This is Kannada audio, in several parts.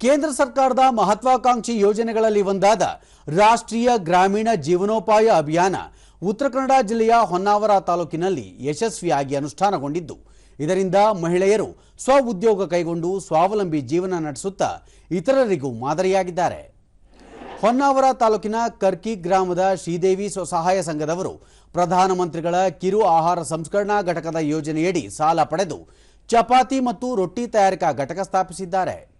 ಕೇಂದ್ರ ಸರ್ಕಾರದ ಮಹತ್ವಾಕಾಂಕ್ಷಿ ಯೋಜನೆಗಳಲ್ಲಿ ಒಂದಾದ ರಾಷ್ಟ್ರೀಯ ಗ್ರಾಮೀಣ ಜೀವನೋಪಾಯ ಅಭಿಯಾನ ಉತ್ತರ ಕನ್ನಡ ಜಿಲ್ಲೆಯ ಹೊನ್ನಾವರ ತಾಲೂಕಿನಲ್ಲಿ ಯಶಸ್ವಿಯಾಗಿ ಅನುಷ್ಠಾನಗೊಂಡಿದ್ದು. ಇದರಿಂದ ಮಹಿಳೆಯರು ಸ್ವ ಉದ್ಯೋಗ ಕೈಗೊಂಡು ಸ್ವಾವಲಂಬಿ ಜೀವನ ನಡೆಸುತ್ತಾ ಇತರರಿಗೂ ಮಾದರಿಯಾಗಿದ್ದಾರೆ. ಹೊನ್ನಾವರ ತಾಲೂಕಿನ ಕರ್ಕಿ ಗ್ರಾಮದ ಶ್ರೀದೇವಿ ಸ್ವಸಹಾಯ ಸಂಘದವರು ಪ್ರಧಾನಮಂತ್ರಿಗಳ ಕಿರು ಆಹಾರ ಸಂಸ್ಕರಣಾ ಘಟಕದ ಯೋಜನೆಯಡಿ ಸಾಲ ಪಡೆದು ಚಪಾತಿ ಮತ್ತು ರೊಟ್ಟಿ ತಯಾರಿಕಾ ಘಟಕ ಸ್ಥಾಪಿಸಿದ್ದಾರೆ.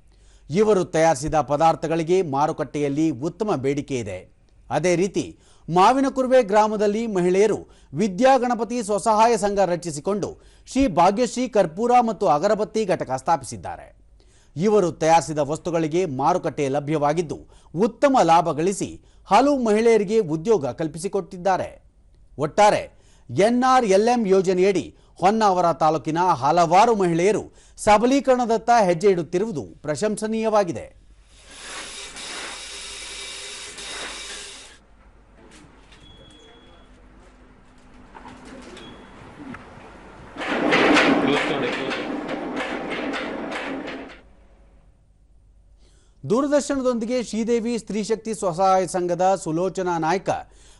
ಇವರು ತಯಾರಿಸಿದ ಪದಾರ್ಥಗಳಿಗೆ ಮಾರುಕಟ್ಟೆಯಲ್ಲಿ ಉತ್ತಮ ಬೇಡಿಕೆ ಇದೆ. ಅದೇ ರೀತಿ, ಮಾವಿನಕುರ್ವೆ ಗ್ರಾಮದಲ್ಲಿ ಮಹಿಳೆಯರು ವಿದ್ಯಾಗಣಪತಿ ಸ್ವಸಹಾಯ ಸಂಘ ರಚಿಸಿಕೊಂಡು ಶ್ರೀ ಭಾಗ್ಯಶ್ರೀ ಕರ್ಪೂರ ಮತ್ತು ಅಗರಬತ್ತಿ ಘಟಕ ಸ್ಥಾಪಿಸಿದ್ದಾರೆ. ಇವರು ತಯಾರಿಸಿದ ವಸ್ತುಗಳಿಗೆ ಮಾರುಕಟ್ಟೆ ಲಭ್ಯವಾಗಿದ್ದು, ಉತ್ತಮ ಲಾಭ ಗಳಿಸಿ ಹಲವು ಮಹಿಳೆಯರಿಗೆ ಉದ್ಯೋಗ ಕಲ್ಪಿಸಿಕೊಟ್ಟಿದ್ದಾರೆ. ಒಟ್ಟಾರೆ, ಎನ್ಆರ್ಎಲ್ಎಂ ಯೋಜನೆಯಡಿ ಹೊನ್ನಾವರ ತಾಲೂಕಿನ ಹಲವಾರು ಮಹಿಳೆಯರು ಸಬಲೀಕರಣದತ್ತ ಹೆಜ್ಜೆ ಇಡುತ್ತಿರುವುದು ಪ್ರಶಂಸನೀಯವಾಗಿದೆ. ದೂರದರ್ಶನದೊಂದಿಗೆ ಶ್ರೀದೇವಿ ಸ್ತ್ರೀಶಕ್ತಿ ಸ್ವಸಹಾಯ ಸಂಘದ ಸುಲೋಚನಾ ನಾಯ್ಕ.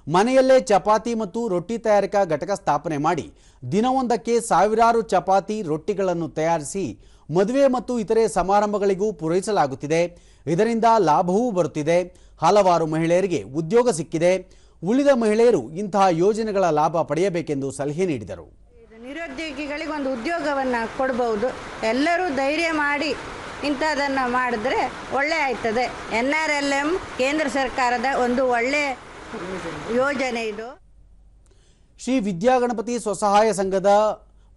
ಮನೆಯಲ್ಲೇ ಚಪಾತಿ ಮತ್ತು ರೊಟ್ಟಿ ತಯಾರಿಕಾ ಘಟಕ ಸ್ಥಾಪನೆ ಮಾಡಿ ದಿನವೊಂದಕ್ಕೆ ಸಾವಿರಾರು ಚಪಾತಿ, ರೊಟ್ಟಿಗಳನ್ನು ತಯಾರಿಸಿ ಮದುವೆ ಮತ್ತು ಇತರೆ ಸಮಾರಂಭಗಳಿಗೂ ಪೂರೈಸಲಾಗುತ್ತಿದೆ. ಇದರಿಂದ ಲಾಭವೂ ಬರುತ್ತಿದೆ. ಹಲವಾರು ಮಹಿಳೆಯರಿಗೆ ಉದ್ಯೋಗ ಸಿಕ್ಕಿದೆ. ಉಳಿದ ಮಹಿಳೆಯರು ಇಂತಹ ಯೋಜನೆಗಳ ಲಾಭ ಪಡೆಯಬೇಕೆಂದು ಸಲಹೆ ನೀಡಿದರು. ನಿರುದ್ಯೋಗಿಗಳಿಗೆ ಒಂದು ಉದ್ಯೋಗವನ್ನು ಕೊಡಬಹುದು ಎಲ್ಲರೂ ಧೈರ್ಯ ಮಾಡಿ ಇಂಥದನ್ನು ಮಾಡಿದ್ರೆ ಒಳ್ಳೆ ಆಯ್ತದೆ. ಎನ್ ಆರ್ ಎಲ್ ಎಂ ಕೇಂದ್ರ ಸರ್ಕಾರದ ಒಂದು ಒಳ್ಳೆ ಯೋಜನೆ ಇದು. ಶ್ರೀ ವಿದ್ಯಾಗಣಪತಿ ಸ್ವಸಹಾಯ ಸಂಘದ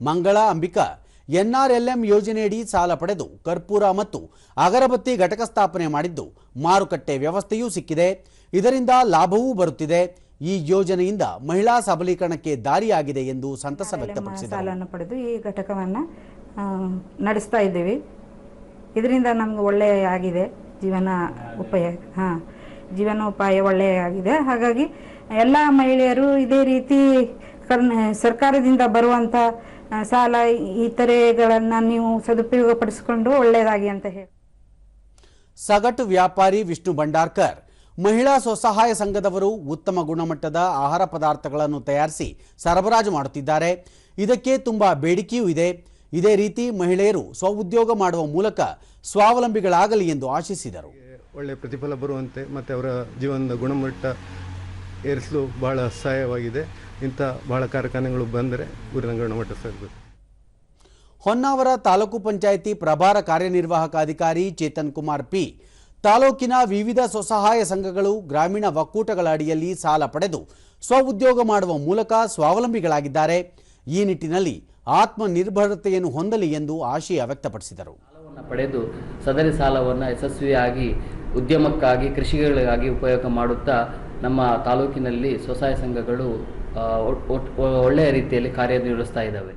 ಮಂಗಳ ಅಂಬಿಕಾ ಎನ್ಆರ್ಎಲ್ಎಂ ಯೋಜನೆಯಡಿ ಸಾಲ ಪಡೆದು ಕರ್ಪೂರ ಮತ್ತು ಅಗರಬತ್ತಿ ಘಟಕ ಸ್ಥಾಪನೆ ಮಾಡಿದ್ದು ಮಾರುಕಟ್ಟೆ ವ್ಯವಸ್ಥೆಯೂ ಸಿಕ್ಕಿದೆ. ಇದರಿಂದ ಲಾಭವೂ ಬರುತ್ತಿದೆ. ಈ ಯೋಜನೆಯಿಂದ ಮಹಿಳಾ ಸಬಲೀಕರಣಕ್ಕೆ ದಾರಿಯಾಗಿದೆ ಎಂದು ಸಂತಸ ವ್ಯಕ್ತಪಡಿಸಿದರು. ಸಾಲವನ್ನು ಪಡೆದು ಈ ಘಟಕವನ್ನು ನಡೆಸ್ತಾ ಇದ್ದೀವಿ. ಇದರಿಂದ ನಮ್ಗೆ ಒಳ್ಳೆಯ ಆಗಿದೆ ಜೀವನ ಉಪಾಯ. ಹಾಂ ಜೀವನೋಪಾಯ ಒಳ್ಳೆಯ ಆಗಿದೆ. ಹಾಗಾಗಿ ಎಲ್ಲ ಮಹಿಳೆಯರು ಇದೇ ರೀತಿ ಕರ್ನ, ಸರ್ಕಾರದಿಂದ ಬರುವಂಥ ಸಾಲ, ಇತರೆಗಳನ್ನು ನೀವು ಸದುಪಯೋಗಪಡಿಸಿಕೊಂಡು ಒಳ್ಳೆಯದಾಗಿ ಅಂತ ಹೇಳಿ. ಸಗಟು ವ್ಯಾಪಾರಿ ವಿಷ್ಣು ಭಂಡಾರ್ಕರ್, ಮಹಿಳಾ ಸ್ವಸಹಾಯ ಸಂಘದವರು ಉತ್ತಮ ಗುಣಮಟ್ಟದ ಆಹಾರ ಪದಾರ್ಥಗಳನ್ನು ತಯಾರಿಸಿ ಸರಬರಾಜು ಮಾಡುತ್ತಿದ್ದಾರೆ. ಇದಕ್ಕೆ ತುಂಬಾ ಬೇಡಿಕೆಯೂ ಇದೆ. ಇದೇ ರೀತಿ ಮಹಿಳೆಯರು ಸ್ವಉದ್ಯೋಗ ಮಾಡುವ ಮೂಲಕ ಸ್ವಾವಲಂಬಿಗಳಾಗಲಿ ಎಂದು ಆಶಿಸಿದರು. ಒಳ್ಳೆಯ ಪ್ರತಿಫಲ ಬರುವಂತೆ ಮತ್ತು ಅವರ ಜೀವನದ ಗುಣಮಟ್ಟ ಏರಿಸಲು ಬಹಳ ಸಹಾಯವಾಗಿದೆ. ಇಂಥ ಬಹಳ ಕಾರ್ಖಾನೆಗಳು ಬಂದರೆ ಊರಿನ ಗುಣಮಟ್ಟ ಸಾಗಬೇಕು ಹೊನ್ನಾವರ ತಾಲೂಕು ಪಂಚಾಯಿತಿ ಪ್ರಭಾರ ಕಾರ್ಯನಿರ್ವಾಹಕ ಅಧಿಕಾರಿ ಚೇತನ್ ಕುಮಾರ್ ಪಿ ತಾಲೂಕಿನ ವಿವಿಧ ಸ್ವಸಹಾಯ ಸಂಘಗಳು ಗ್ರಾಮೀಣ ಒಕ್ಕೂಟಗಳ ಅಡಿಯಲ್ಲಿ ಸಾಲ ಪಡೆದು ಸ್ವಉದ್ಯೋಗ ಮಾಡುವ ಮೂಲಕ ಸ್ವಾವಲಂಬಿಗಳಾಗಿದ್ದಾರೆ. ಈ ನಿಟ್ಟಿನಲ್ಲಿ ಆತ್ಮನಿರ್ಭರತೆಯನ್ನು ಹೊಂದಲಿ ಎಂದು ಆಶಯ ವ್ಯಕ್ತಪಡಿಸಿದರು. ಪಡೆದು ಸದರಿ ಸಾಲವನ್ನು ಯಶಸ್ವಿಯಾಗಿ, ಉದ್ಯಮಕ್ಕಾಗಿ, ಕೃಷಿಗಳಿಗಾಗಿ ಉಪಯೋಗ ಮಾಡುತ್ತಾ ನಮ್ಮ ತಾಲೂಕಿನಲ್ಲಿ ಸ್ವಸಹಾಯ ಸಂಘಗಳು ಒಳ್ಳೆಯ ರೀತಿಯಲ್ಲಿ ಕಾರ್ಯನಿರ್ವಹಿಸ್ತಾ ಇದ್ದಾವೆ.